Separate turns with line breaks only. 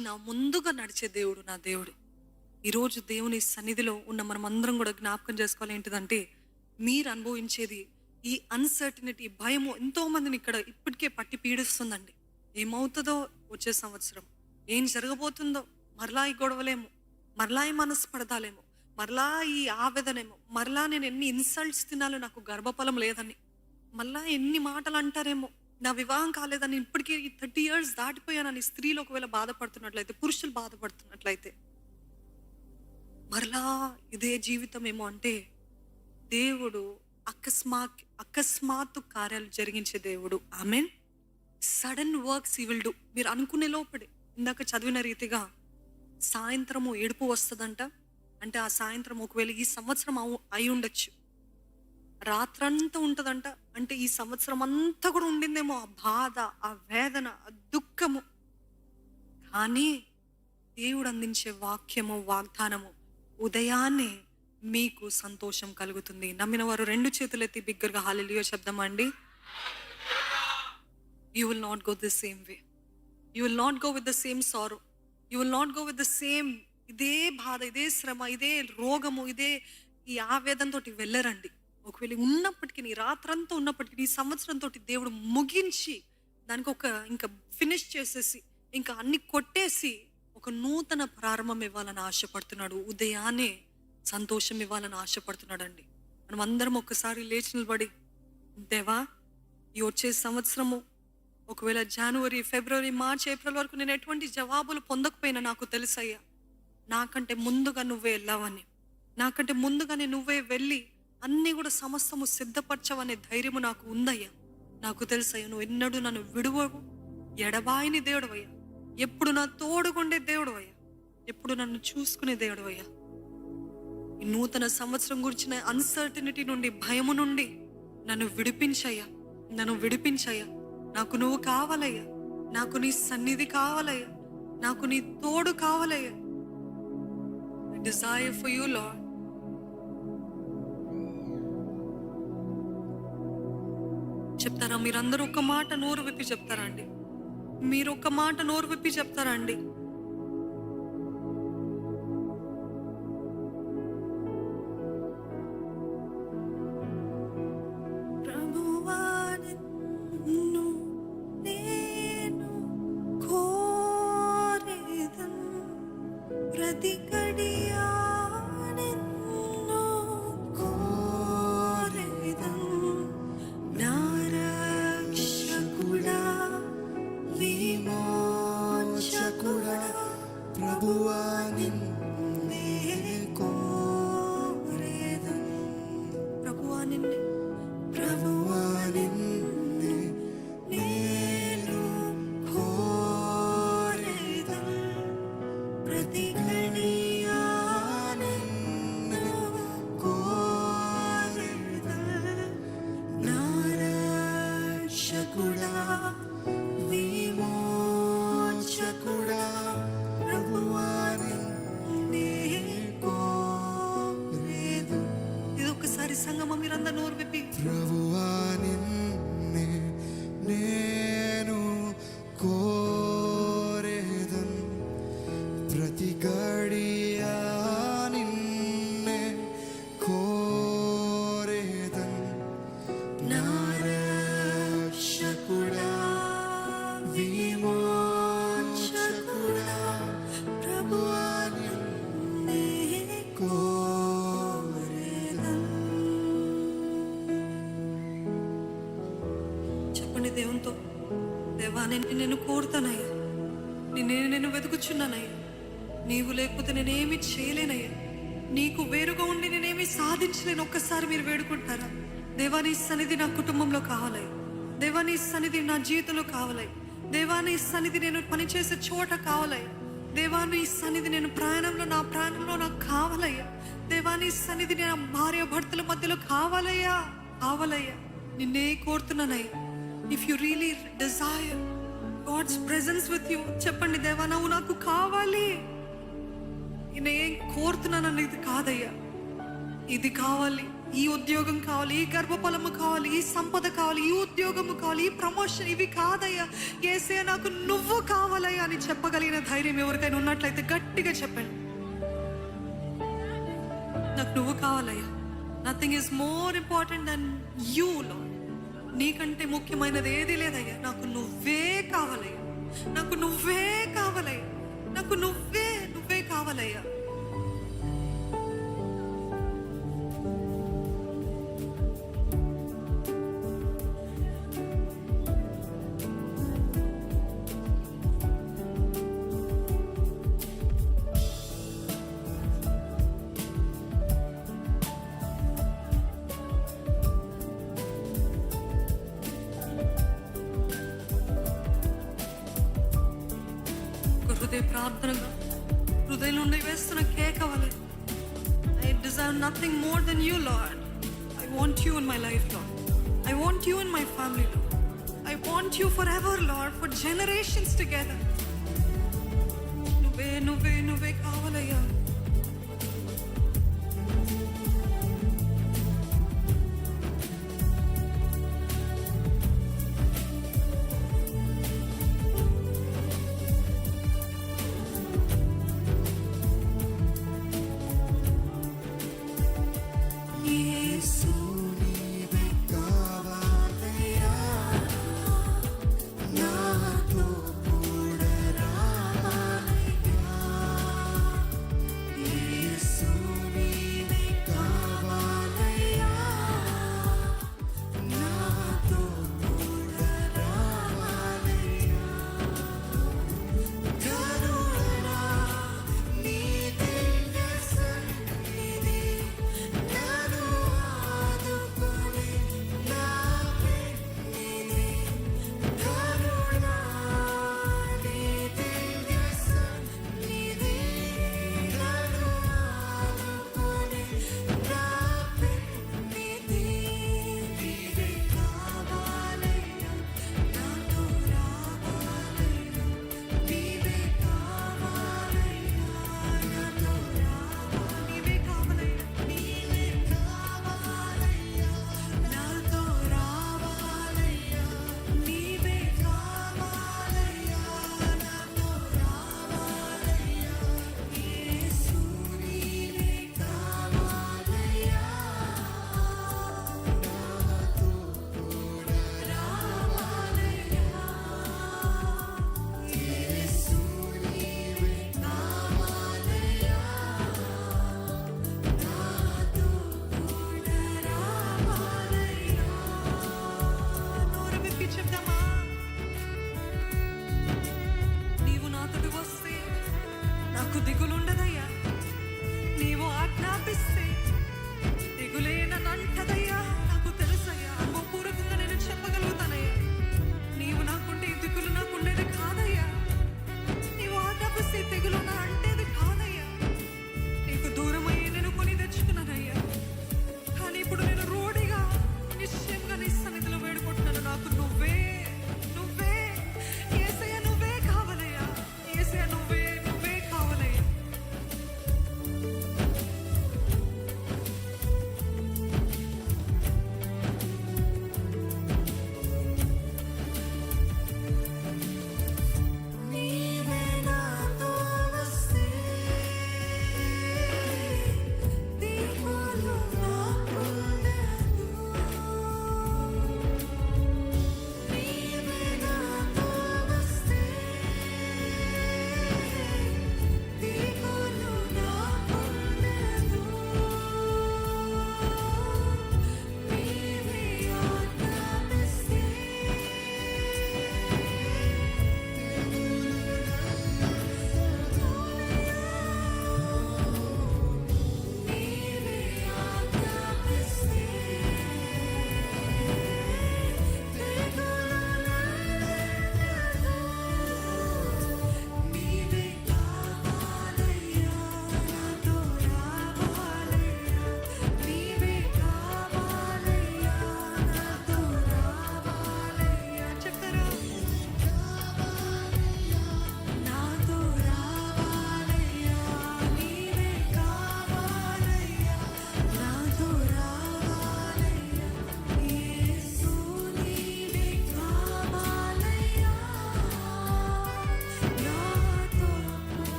నా ముందుగా నడిచే దేవుడు నా దేవుడు. ఈరోజు దేవుని సన్నిధిలో ఉన్న మనం అందరం కూడా జ్ఞాపకం చేసుకోవాలి ఏంటిదంటే మీరు అనుభవించేది ఈ అన్సర్టినిటీ భయము ఎంతో మందిని ఇక్కడ ఇప్పటికే పట్టి పీడిస్తుందండి. ఏమవుతుందో వచ్చే సంవత్సరం ఏం జరగబోతుందో మరలా ఈ గొడవలేమో మరలా ఈ మనస్పడదాలేమో మరలా ఈ ఆవేదనేమో మరలా నేను ఎన్ని ఇన్సల్ట్స్ తినాలో నాకు గర్భఫలం లేదని మళ్ళా ఎన్ని మాటలు అంటారేమో నా వివాహం కాలేదని ఇప్పటికీ థర్టీ ఇయర్స్ దాటిపోయానని స్త్రీలు ఒకవేళ బాధపడుతున్నట్లయితే పురుషులు బాధపడుతున్నట్లయితే మరలా ఇదే జీవితం ఏమో అంటే దేవుడు అకస్మా అకస్మాత్తు కార్యాలు జరిగించే దేవుడు. ఆమె sudden works he will do. మీరు అనుకునే లోపడే. ఇందాక చదివిన రీతిగా సాయంత్రము ఏడుపు వస్తుందంట. అంటే ఆ సాయంత్రం ఒకవేళ ఈ సంవత్సరం అవు- అయి ఉండొచ్చు. రాత్రంతా ఉంటుందంట. అంటే ఈ సంవత్సరం అంతా కూడా ఉండిందేమో ఆ బాధ ఆ వేదన ఆ దుఃఖము. కానీ దేవుడు అందించే వాక్యము వాగ్దానము ఉదయాన్నే మీకు సంతోషం కలుగుతుంది. నమ్మిన వారు రెండు చేతులు ఎత్తి బిగ్గరగా హాలిలియో శబ్దమండి you will not go the same way you will not go with the same sorrow you will not go with the same ఇదే బాధ ఇదే శ్రమ ఇదే రోగము ఇదే ఈ ఆవేదంతో వెళ్ళరండి. ఒకవేళ ఉన్నప్పటికీ నీ రాత్రంతా ఉన్నప్పటికీ నీ సంవత్సరంతో దేవుడు ముగించి దానికి ఒక ఇంకా ఫినిష్ చేసేసి ఇంకా అన్ని కొట్టేసి ఒక నూతన ప్రారంభం ఇవ్వాలని ఆశపడుతున్నాడు. ఉదయాన్నే సంతోషం ఇవ్వాలని ఆశపడుతున్నాడండి. మనం అందరం ఒక్కసారి లేచి నిలబడి దేవా ఈ వచ్చే సంవత్సరము ఒకవేళ జనవరి ఫిబ్రవరి మార్చ్ ఏప్రిల్ వరకు నేను ఎటువంటి జవాబులు పొందకపోయినా నాకు తెలుసయ్యా నాకంటే ముందుగా నువ్వే వెళ్ళావని. నాకంటే ముందుగానే నువ్వే వెళ్ళి అన్నీ కూడా సమస్తము సిద్ధపరచవనే ధైర్యము నాకు ఉందయ్యా. నాకు తెలుసయ్యా నువ్వు ఎన్నడూ నన్ను విడువవు. ఎడబాయిని దేవుడవయ్యా. ఎప్పుడు నా తోడుగుండే దేవుడవయ్యా. ఎప్పుడు నన్ను చూసుకునే దేవుడవయ్యా. ఈ నూతన సంవత్సరం గురించిన అన్సర్టనిటీ నుండి భయము నుండి నన్ను విడిపించయ్యా. నన్ను విడిపించయ్యా. నాకు నువ్వు కావాలయ్యా. నాకు నీ సన్నిధి కావాలయ్యా. నాకు నీ తోడు కావాలయ్యా. డిజైర్ ఫర్ యూ లాడ్ మీరందరూ ఒక మాట నోరు విప్పి చెప్తారా అండి? మీరు ఒక మాట నోరు విప్పి చెప్తారా aku సంగమం మీరందరూ వెతుకుచున్నానయ్యా నీవు లేకపోతే నేనేమి చేయలేనయ్యా. నీకు వేరుగా ఉండి నేనేమి సాధించలేను ఒక్కసారి మీరు వేడుకుంటారా? దేవాని సన్నిధి నా కుటుంబంలో కావాలి దేవాని సన్నిధి నా జీవితంలో కావాలి దేవాని సన్నిధి నేను పనిచేసే చోట కావాలి దేవాని సన్నిధి నేను ప్రయాణంలో నా ప్రాణంలో నాకు కావాలయ్యా. దేవాని సన్నిధి నేను భార్య భర్తల మధ్యలో కావాలయ్యా. కావాలయ్యా. నిన్నే కోరుతున్నానయ్యా. If you really desire God's presence with you చెప్పండి దేవా నువ్వు నాకు కావాలి. నేను ఏం కోరుతున్నానని ఇది కాదయ్యా. ఇది కావాలి ఈ ఉద్యోగం కావాలి ఈ గర్భఫలము కావాలి ఈ సంపద కావాలి ఈ ఉద్యోగము కావాలి ఈ ప్రమోషన్ ఇవి కాదయ్యా. ఏసే నాకు నువ్వు కావాలయ్యా అని చెప్పగలిగిన ధైర్యం ఎవరికైనా ఉన్నట్లయితే గట్టిగా చెప్పండి. నాకు నువ్వు కావాలయ్యా. Nothing is more important than you Lord నీకంటే ముఖ్యమైనది ఏది లేదయ్యా. నాకు నువ్వే కావాలయ్యా. నాకు నువ్వే కావాలయ్యా. నాకు నువ్వే నువ్వే కావాలయ్యా. హృదయ ప్రార్థనగా హృదయం నుండి వేస్తున్న కేక వలె I desire nothing more than you Lord I want you in my life Lord I want you in my family Lord I want you forever Lord for generations together నువ్వే నువ్వే నువ్వే కావాలయ్యా.